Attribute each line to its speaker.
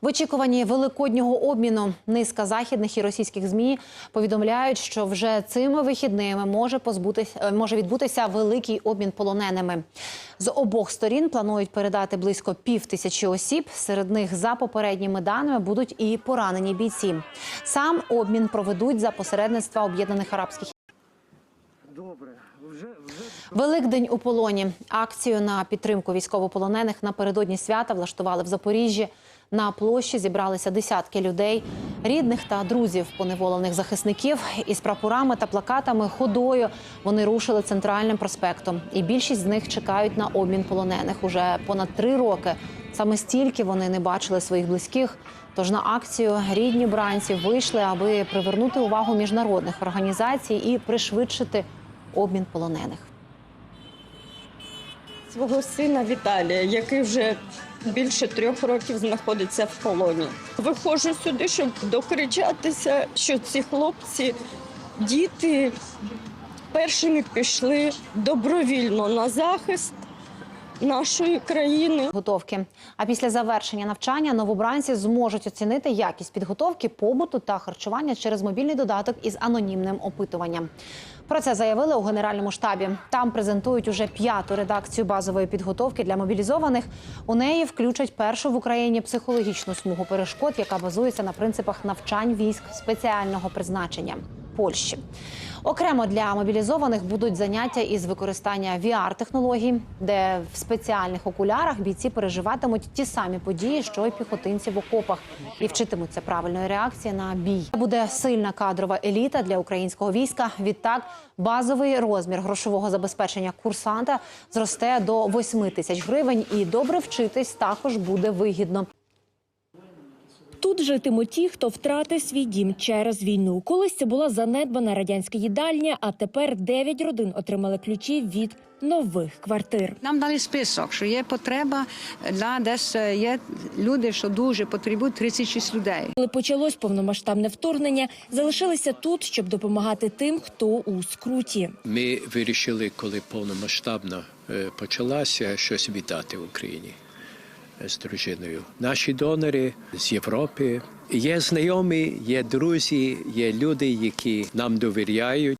Speaker 1: В очікуванні великоднього обміну низка західних і російських змі повідомляють, що вже цими вихідними може позбутися е, може відбутися великий обмін полоненими. З обох сторін планують передати близько пів тисячі осіб. Серед них за попередніми даними будуть і поранені бійці. Сам обмін проведуть за посередництва Об'єднаних Арабських
Speaker 2: Добре,
Speaker 1: Великдень у полоні. Акцію на підтримку військовополонених напередодні свята влаштували в Запоріжжі. На площі зібралися десятки людей, рідних та друзів поневолених захисників. Із прапорами та плакатами ходою вони рушили центральним проспектом. І більшість з них чекають на обмін полонених уже понад три роки. Саме стільки вони не бачили своїх близьких. Тож на акцію рідні бранці вийшли, аби привернути увагу міжнародних організацій і пришвидшити обмін полонених.
Speaker 3: свого сина Віталія, який вже більше трьох років знаходиться в полоні. Виходжу сюди, щоб докричатися, що ці хлопці, діти першими пішли добровільно на захист нашої країни.
Speaker 1: підготовки. А після завершення навчання новобранці зможуть оцінити якість підготовки, побуту та харчування через мобільний додаток із анонімним опитуванням. Про це заявили у генеральному штабі. Там презентують уже п'яту редакцію базової підготовки для мобілізованих. У неї включать першу в Україні психологічну смугу перешкод, яка базується на принципах навчань військ спеціального призначення Польщі. Окремо для мобілізованих будуть заняття із використання VR-технологій, де в спеціальних окулярах бійці переживатимуть ті самі події, що й піхотинці в окопах, і вчитимуться правильної реакції на бій. Буде сильна кадрова еліта для українського війська. Відтак базовий розмір грошового забезпечення курсанта зросте до 8 тисяч гривень, і добре вчитись також буде вигідно.
Speaker 4: Тут житимуть ті, хто втратив свій дім через війну. Колись це була занедбана радянська їдальня, а тепер дев'ять родин отримали ключі від нових квартир.
Speaker 5: Нам дали список, що є потреба для десь е, є люди, що дуже потребують 36 людей.
Speaker 4: Коли почалось повномасштабне вторгнення, залишилися тут, щоб допомагати тим, хто у скруті.
Speaker 6: Ми вирішили, коли повномасштабно е, почалася, щось віддати в Україні з дружиною. Наші донори з Європи є знайомі, є друзі, є люди, які нам довіряють.